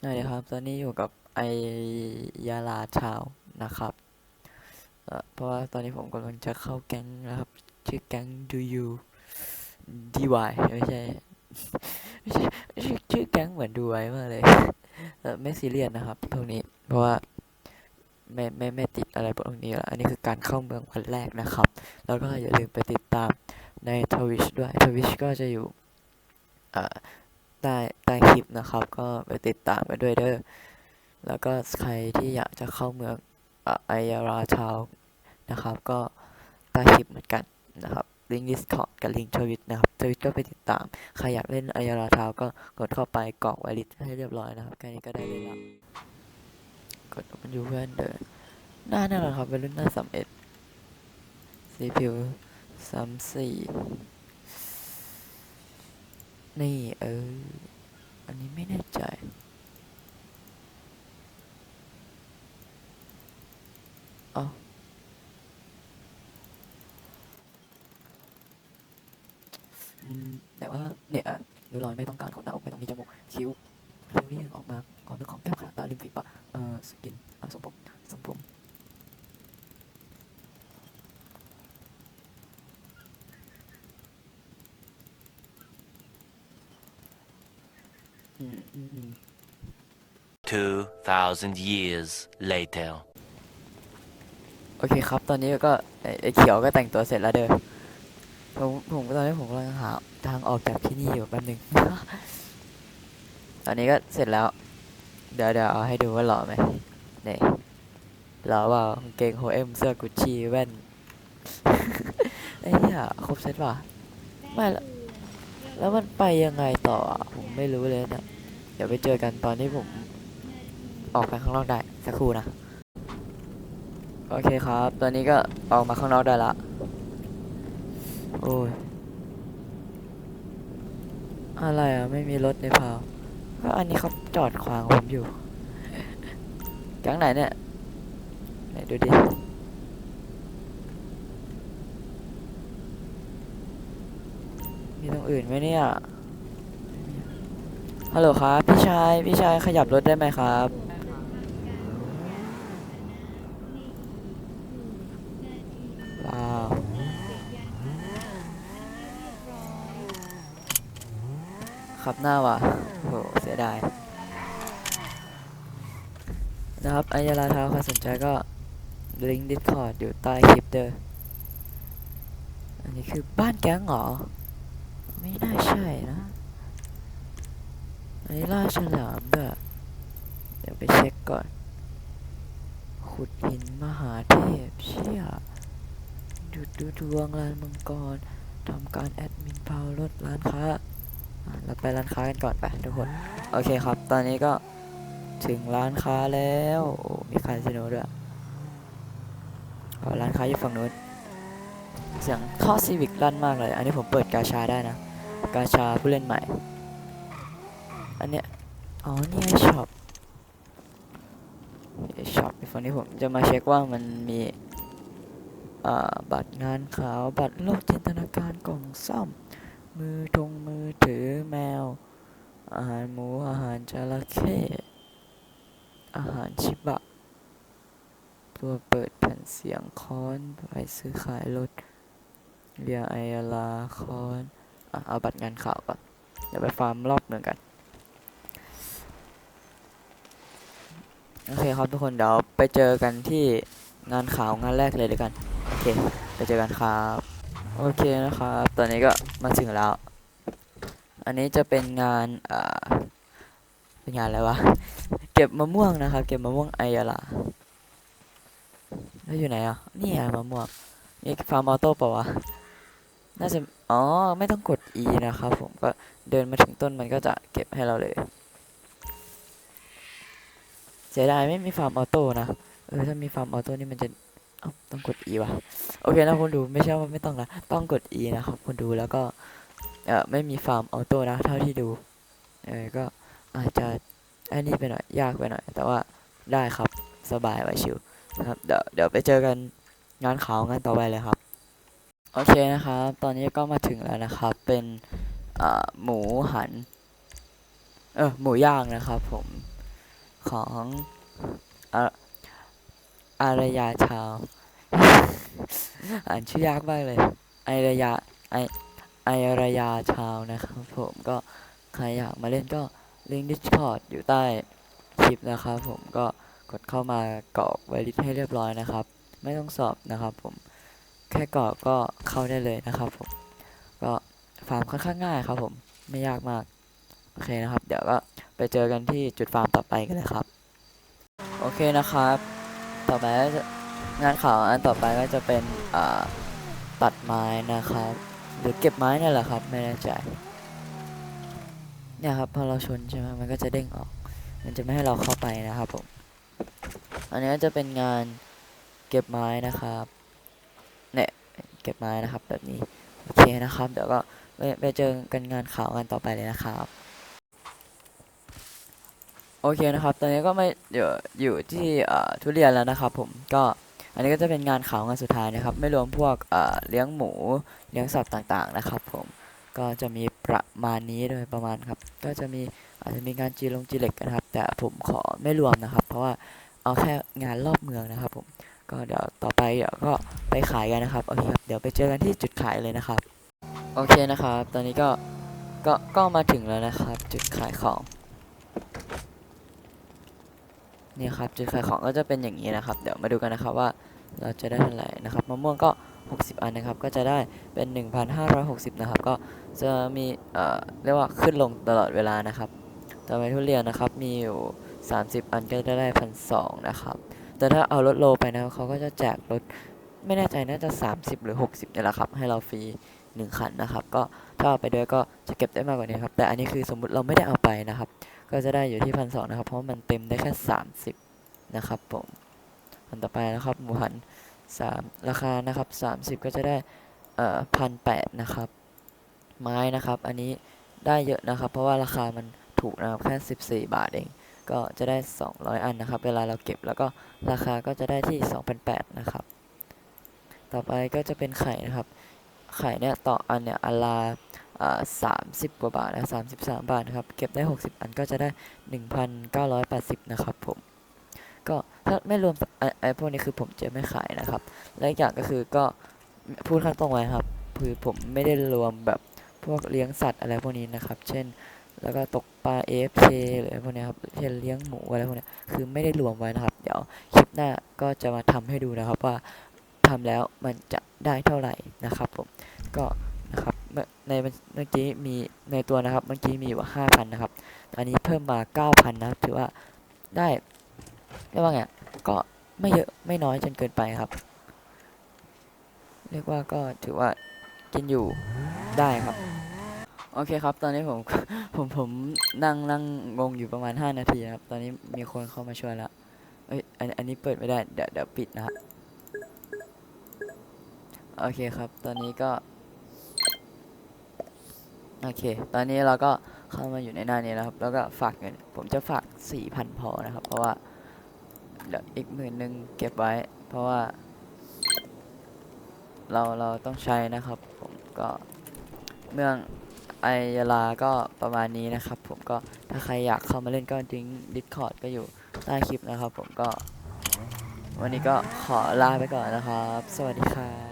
สวัสดีครับ ตอนนี้อยู่กับไอยาลาชาวนะครับ เพราะว่าตอนนี้ผมกำลังจะเข้าแก๊งนะครับ ชื่อแก๊ง do you dy ไม่ใช่ไม่ใช่ชื่อแก๊งเหมือนดูไว้มากเลยเไม่ซีเรียสนะครับตรงนี้ เพราะว่าไม่ไม่ไม่ติดอะไรพวกนี้แล้วอันนี้คือการเข้าเมืองวันแรกนะครับ แล้วก็อย่าลืมไปติดตามในทวิชด้วยทวิชก็จะอยู่อ่า ใต้ใต้คลิปนะครับ ก็ไปติดตามกันด้วยเด้อแล้วก็ใครที่อยากจะเข้าเมืองไอยาราชาวนะครับ ก็ใต้คลิปเหมือนกันนะครับลิงก์ Discord กับลิงก์ทวิตนะครับทวิตก็ไปติดตาม ใครอยากเล่นไอยาราชาวก็กดเข้าไปกรอกไวลิสให้เรียบร้อยนะครับแค่นี้ก็ได้เลยละกดมันอยู่เพื่อนเดินหน้านั่นแหละครับเป็นรุ่นหน้าสามเอ็ดซีพิวสามสี่ นี่เออ อันนี้ไม่แน่ใจ เอาอืมแต่ว่าเนี่ยริ้วรอยไม่ต้องการขนหน้าอกไม่ต้องมีจมูกคิ้วคิ้วนี่ออกมาก่อนเรื่องของแก้มขาตาริมฝีปากเอ่อสกินอะทรงผมทรงผมอืมอืมอืม 2,000 years later. โอเคครับ ตอนนี้ก็ไอ้ไอ้เขียวก็แต่งตัวเสร็จแล้วเด้อ ผมผมตอนนี้ผมกำลังหาทางออกจากที่นี่อยู่แป๊บนึง ตอนนี้ก็เสร็จแล้ว เดี๋ยวเดี๋ยวเอาให้ดูว่าหล่อไหมนี่หล่อเปล่ากางเกงโฮเอ็มเสื้อกุชชี่แว่น ไอ้เหี้ยครบเซตป่ะ ไม่ละ แล้วมันไปยังไงต่ออะผมไม่รู้เลยนะ เดี๋ยวไปเจอกันตอนที่ผมออกไปข้างนอกได้สักครู่นะ โอเคครับ ตอนนี้ก็ออกมาข้างนอกได้ละ โอ้ย อะไรอะ ไม่มีรถในพาว ก็อันนี้เขาจอดขวางผมอยู่แก๊งไหนเนี่ยไหนดูดิมีตรงอื่นไหมเนี่ย ฮัลโหลครับ พี่ชาย พี่ชายขยับรถได้ไหมครับ ว้าว ขับหน้าว่ะโหเสียดาย นะครับอายาลาทาวใครสนใจก็ ลิงก์ Discord อยู่ใต้คลิปเด้อ อันนี้คือบ้านแก๊งเหรอ ไม่น่าใช่นะ อันนี้ล่าฉลามด้วยเดี๋ยวไปเช็คก่อน ขุดหินมหาเทพเชี่ยดูดดูดวงลานมังกรทำการแอดมินพาวรถร้านค้าเราไปร้านค้ากันก่อนไปทุกคน โอเคครับ ตอนนี้ก็ถึงร้านค้าแล้วโอ้มีคาสิโนด้วยร้านค้าอยู่ฝั่งนู้นเสียงท่อซีวิกลั่นมากเลย อันนี้ผมเปิดกาชาได้นะ กาชาผู้เล่นใหม่ อันเนี้ย อ๋อ นี่ไงช็อปช็อปในฝั่งนี้ผมจะมาเช็คว่ามันมีบัตรงานขาว บัตรโลกจินตนาการกล่องซ่อม มือทงมือถือแมว อาหารหมู อาหารจระเข้อาหารชิบะ ตัวเปิดแผ่นเสียงค้อนไปซื้อขายรถเรียไอลาค้อนอเอาบัตรงานข่าวก่อน เดี๋ยวไปฟาร์มรอบเมืองกัน โอเคครับทุกคนเดี๋ยวไปเจอกันที่งานข่าวงานแรกเลยด้วยกัน โอเค ไปเจอกันครับ โอเคนะครับ ตอนนี้ก็มาถึงแล้ว อันนี้จะเป็นงานอ่าเป็นงานอะไรวะ เก็บมะม่วงนะครับ เก็บมะม่วงไอยาลาแล้วอยู่ไหนอะ นี่ไงมะม่วงนี่ฟาร์มออโต้เปล่าวะ น่าจะ อ๋อ ไม่ต้องกด E นะครับผม ก็เดินมาถึงต้นมันก็จะเก็บให้เราเลย สียดายไม่มีฟาร์มออโต้นะ เออถ้ามีฟาร์มออโต้นี่มันจะเอ้าต้องกด E ว่ะ โอเคนะคนดูไม่ใช่ว่าไม่ต้องนะ ต้องกด E นะครับคนดูแล้วก็เออไม่มีฟาร์มออโต้นะเท่าที่ดู เออก็อาจจะอันนี้ไปหน่อยยากไปหน่อย แต่ว่าได้ครับสบายไว้ชิวนะครับเดี๋ยวเดี๋ยวไปเจอกันงานขาวงานต่อไปเลยครับโอเคนะครับตอนนี้ก็มาถึงแล้วนะครับ เป็นอ่าหมูหัน เออหมูย่างนะครับผม ของอาอารยาชาว อ่านชื่อยากมากเลยไอรยาไอไอรยาชาวนะครับผมก็ใครอยากมาเล่นก็ลิงก์ Discord อยู่ใต้คลิปนะครับผมก็กดเข้ามากรอกไวลิสให้เรียบร้อยนะครับ ไม่ต้องสอบนะครับผมแค่กรอกก็เข้าได้เลยนะครับผมก็ฟาร์มค่อนข้างง่ายครับผมไม่ยากมาก โอเคนะครับ เดี๋ยวก็ไปเจอกันที่จุดฟาร์มต่อไปกันเลยครับ โอเคนะครับ ต่อไปงานข่าวอันต่อไปก็จะเป็นตัดไม้นะครับ หรือเก็บไม้นั่นแหละครับ ไม่แน่ใจ เนี่ยครับพอเราชนใช่ไหมมันก็จะเด้งออก มันจะไม่ให้เราเข้าไปนะครับผม อันนี้จะเป็นงานเก็บไม้นะครับ เนี่ยเก็บไม้นะครับแบบนี้ โอเคนะครับ เดี๋ยวก็ไปไปเจอกันงานข่าวกันต่อไปเลยนะครับ โอเคนะครับ ตอนนี้ก็ไม่อยู่อยู่ที่ทุเรียนแล้วนะครับ ผม ก็อันนี้ก็จะเป็นงานขาวงานสุดท้ายนะครับ ไม่รวมพวกเอ่อเลี้ยงหมู เลี้ยงสัตว์ต่างๆนะครับ ผม ก็จะมีประมาณนี้โดยประมาณครับ ก็จะมีอาจจะมีงานจีลงจีเล็กนะครับ แต่ผมขอไม่รวมนะครับ เพราะว่าเอาแค่งานรอบเมืองนะครับ ผม ก็เดี๋ยวต่อไปเดี๋ยวก็ไปขายกันนะครับ โอเคครับ เดี๋ยวไปเจอกันที่จุดขายเลยนะครับ โอเคนะครับ ตอนนี้ก็ ก็ ก็มาถึงแล้วนะครับ จุดขายของ เนี่ครับจุดขายของก็จะเป็นอย่างนี้นะครับ เดี๋ยวมาดูกันนะครับว่าเราจะได้เท่าไหร่นะครับมะม่วงก็ 60 อันนะครับ ก็จะได้เป็น 1,560 นะครับ ก็จะมีเอ่อเรียกว่าขึ้นลงตลอดเวลานะครับต่อไปทุเรียนนะครับมีอยู่ 30 อันก็จะได้พันสองนะครับ แต่ถ้าเอารถโลไปนะเขาก็จะแจกรถไม่แน่ใจน่าจะ 30 หรือ 60เนี่ยแหละครับ ให้เราฟรี1คันนะครับ ก็ถ้าเอาไปด้วยก็จะเก็บได้มากกว่านี้ครับ แต่อันนี้คือสมมุติเราไม่ได้เอาไปนะครับ ก็จะได้อยู่ที่พันสองนะครับ เพราะมันเต็มได้แค่สามสิบนะครับผมอันต่อไปนะครับหมูหันสามราคานะครับสามสิบก็จะได้เอ่อพันแปดนะครับ ไม้นะครับ อันนี้ได้เยอะนะครับ เพราะว่าราคามันถูกนะครับแค่สิบสี่บาทเอง ก็จะได้สองร้อยอันนะครับ เวลาเราเก็บแล้วก็ราคาก็จะได้ที่สองพันแปดนะครับ ต่อไปก็จะเป็นไข่นะครับ ไข่เนี่ยต่ออันเนี่ยอันละ สามสิบกว่าบาทนะสามสิบสามบาทครับ เก็บได้หกสิบอันก็จะได้หนึ่งพันเก้าร้อยแปดสิบนะครับผม ก็ถ้าไม่รวมไอ้พวกนี้คือผมจะไม่ขายนะครับ และอย่างก็คือก็พูดข้างตรงไว้ครับ คือผมไม่ได้รวมแบบพวกเลี้ยงสัตว์อะไรพวกนี้นะครับ เช่น แล้วก็ตกปลา AFK หรือะไรพวกนี้ครับ เช่นเลี้ยงหมูอะไรพวกนี้ คือไม่ได้รวมไว้นะครับ เดี๋ยวคลิปหน้าก็จะมาทำให้ดูนะครับว่าทำแล้วมันจะได้เท่าไหร่นะครับผม ก็ ในเมื่อกี้มีในตัวนะครับเมื่อกี้มีอยู่ห้าพันนะครับอันนี้เพิ่มมาเก้าพันนะครับถือว่าได้เรียกว่าไงก็ไม่เยอะไม่น้อยจนเกินไปครับ เรียกว่าก็ถือว่ากินอยู่ได้ครับ โอเคครับ ตอนนี้ผมผมผมนั่งนั่งงงอยู่ประมาณ 5 นาทีครับ ตอนนี้มีคนเข้ามาช่วยแล้วเอ้ยอันอันนี้เปิดไม่ได้ เดี๋ยวเดี๋ยวปิดนะครับ โอเคครับ ตอนนี้ก็ โอเค ตอนนี้เราก็เข้ามาอยู่ในหน้านี้แล้วครับ แล้วก็ฝากเงิน ผมจะฝาก 4,000 พอนะครับ เพราะว่าเดี๋ยวอีกหมื่นหนึ่งเก็บไว้ เพราะว่า เราเราต้องใช้นะครับ ผมก็เมืองไอยาลาก็ประมาณนี้นะครับ ผมก็ถ้าใครอยากเข้ามาเล่นก็ดิ้งดิสคอร์ดก็อยู่ใต้คลิปนะครับ ผมก็ วันนี้ก็ขอลาไปก่อนนะครับ สวัสดีครับ